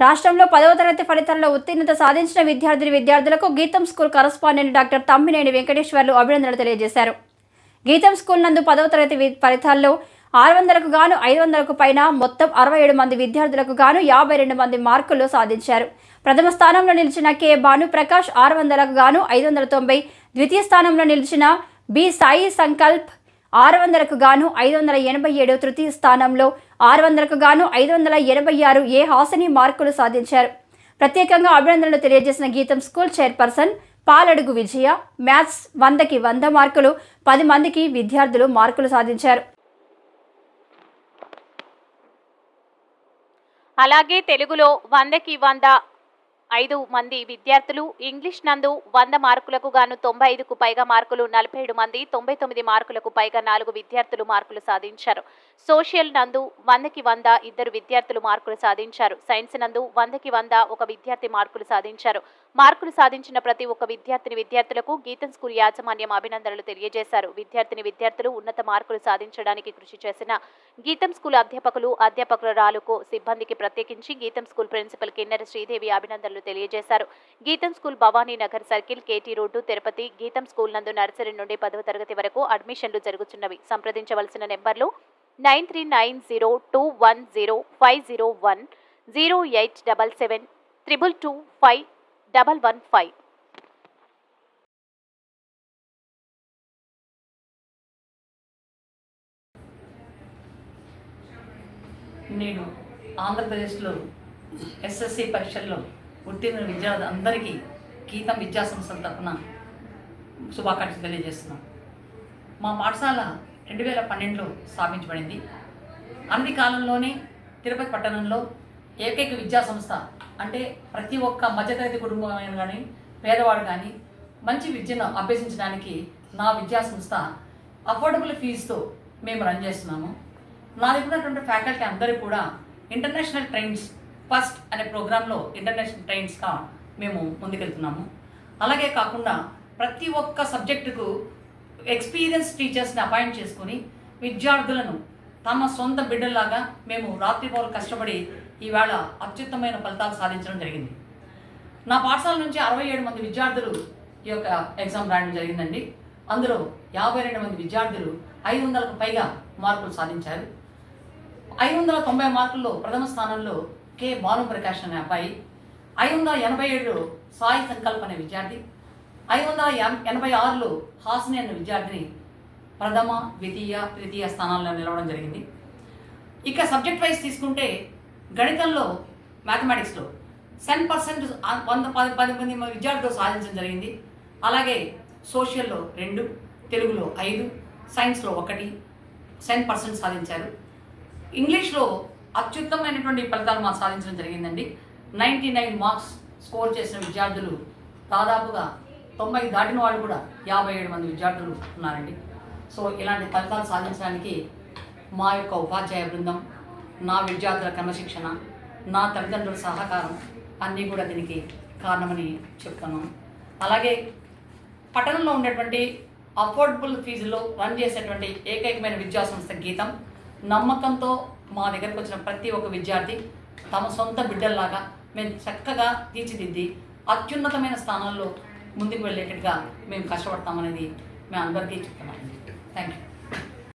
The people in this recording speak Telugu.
రాష్ట్రంలో పదవ తరగతి ఫలితాల్లో ఉత్తీర్ణత సాధించిన విద్యార్థిని విద్యార్థులకు Geetham school correspondent doctor Tammineni Venkateswarlu అభినందనలు తెలియజేశారు. గీతం స్కూల్ నందు పదవ తరగతి ఫలితాల్లో ఆరు వందలకు గాను ఐదు వందలకు పైన మొత్తం అరవై ఏడు మంది విద్యార్థులకు గాను యాభై రెండు మంది మార్కులు సాధించారు. ప్రథమ స్థానంలో నిలిచిన కె భానుప్రకాష్ ఆరు వందలకు గాను ఐదు వందల తొంభై ద్వితీయ స్థానంలో నిలిచిన బి సాయి సంకల్ప్ ఆరు వందలకు గాను ఐదు వందల ఎనభై ఏడు తృతీయ స్థానంలో ఆరు వందలకు గాను ఐదు వందల ఎనభై ఆరు ఏ హాసని మార్కులు సాధించారు. ప్రత్యేకంగా అభినందనలు తెలియజేసిన Geetham school chairperson Paladugu Vijaya maths వందకి వంద మార్కులు పది మందికి విద్యార్థులు మార్కులు సాధించారు. అలాగే తెలుగులో వందకి వంద ఐదు మంది విద్యార్థులు ఇంగ్లీష్ నందు వంద మార్కులకు గాను తొంభై ఐదుకు పైగా మార్కులు నలభై ఏడు మంది తొంభై తొమ్మిది మార్కులకు పైగా నాలుగు విద్యార్థులు మార్కులు సాధించారు. సోషల్ నందు వందకి వంద ఇద్దరు విద్యార్థులు మార్కులు సాధించారు. సైన్స్ నందు వందకి వంద ఒక విద్యార్థి మార్కులు సాధించారు. మార్కులు సాధించిన ప్రతి ఒక్క విద్యార్థిని విద్యార్థులకు గీతం స్కూల్ యాజమాన్యం అభినందనలు తెలియజేశారు. విద్యార్థిని విద్యార్థులు ఉన్నత మార్కులు సాధించడానికి కృషి చేసిన గీతం స్కూల్ అధ్యాపకులు అధ్యాపకురాలకు సిబ్బందికి ప్రత్యేకించి గీతం స్కూల్ ప్రిన్సిపల్ కిన్నెర శ్రీదేవి అభినందనలు తెలియజేశారు. Geetham school Bhavani Nagar circle KT road Tirupati Geetham school నందు నర్సరీ నుండి పదవ తరగతి వరకు అడ్మిషన్లు జరుగుతున్నవి సంప్రదించవలసిన నెంబర్లు nine three nine zero two one zero five zero one zero eight double seven triple two five double one five. నేను ఆంధ్రప్రదేశ్లో ఎస్ఎస్సి పరీక్షల్లో ఉత్తీర్ణ విద్యార్థి అందరికీ గీతం విద్యా సంస్థల తరఫున శుభాకాంక్షలు తెలియజేస్తున్నాం. మా పాఠశాల రెండు వేల పన్నెండులో స్థాపించబడింది. అన్ని కాలంలోనే తిరుపతి పట్టణంలో ఏకైక విద్యా సంస్థ అంటే ప్రతి ఒక్క మధ్యతరగతి కుటుంబం కానీ పేదవాడు కానీ మంచి విద్యను అభ్యసించడానికి నా విద్యా సంస్థ అఫోర్డబుల్ ఫీజుతో మేము రన్ చేస్తున్నాము. నా దగ్గర ఫ్యాకల్టీ అందరూ కూడా ఇంటర్నేషనల్ ట్రైన్స్ ఫస్ట్ అనే ప్రోగ్రాంలో ఇంటర్నేషనల్ ట్రైన్స్గా మేము ముందుకెళ్తున్నాము. అలాగే కాకుండా ప్రతి ఒక్క సబ్జెక్టుకు ఎక్స్పీరియన్స్ టీచర్స్ని అపాయింట్ చేసుకొని విద్యార్థులను తమ సొంత బిడ్డల్లాగా మేము రాత్రిపౌలు కష్టపడి ఈవేళ అత్యుత్తమైన ఫలితాలు సాధించడం జరిగింది. నా పాఠశాల నుంచి అరవై ఏడు మంది విద్యార్థులు ఈ యొక్క ఎగ్జామ్ రాయడం జరిగిందండి. అందులో యాభై రెండు మంది విద్యార్థులు ఐదు వందలకు పైగా మార్కులు సాధించారు. ఐదు వందల తొంభై మార్కుల్లో ప్రథమ స్థానంలో కె. భానుప్రకాష్ అనే అబ్బాయి ఐదు వందల ఎనభై ఏడులో సాయి సంకల్ప్ అనే విద్యార్థి ఐదు వందల ఎనభై ఆరులో హాసిని అనే విద్యార్థిని ప్రథమ ద్వితీయ తృతీయ స్థానాల్లో నిలవడం జరిగింది. ఇక సబ్జెక్ట్ వైజ్ తీసుకుంటే గణితంలో మ్యాథమెటిక్స్లో సెన్ పర్సెంట్ వంద పది పది మంది విద్యార్థులు సాధించడం జరిగింది. అలాగే సోషల్లో రెండు తెలుగులో ఐదు సైన్స్లో ఒకటి సెన్ పర్సెంట్ సాధించారు. ఇంగ్లీష్లో అత్యుత్తమైనటువంటి ఫలితాలు మాకు సాధించడం జరిగిందండి. నైంటీ నైన్ మార్క్స్ స్కోర్ చేసిన విద్యార్థులు దాదాపుగా తొంభై దాటిన వాళ్ళు కూడా యాభై ఏడు మంది విద్యార్థులు ఉన్నారండి. సో ఇలాంటి ఫలితాలు సాధించడానికి మా యొక్క ఉపాధ్యాయ బృందం నా విద్యార్థుల క్రమశిక్షణ నా తల్లిదండ్రుల సహకారం అన్నీ కూడా దీనికి కారణమని చెప్తున్నాను అలాగే పట్టణంలో ఉండేటువంటి అఫోర్డబుల్ ఫీజులో రన్ చేసేటువంటి ఏకైకమైన విద్యా సంస్థ గీతం నమ్మకంతో మా దగ్గరకు వచ్చిన ప్రతి ఒక్క విద్యార్థి తమ సొంత బిడ్డల్లాగా మేము చక్కగా తీర్చిదిద్ది అత్యున్నతమైన స్థానాల్లో ముందుకు వెళ్ళేటట్టుగా మేము కష్టపడతామనేది మేము అందరికీ చెప్తున్నాం థ్యాంక్ యూ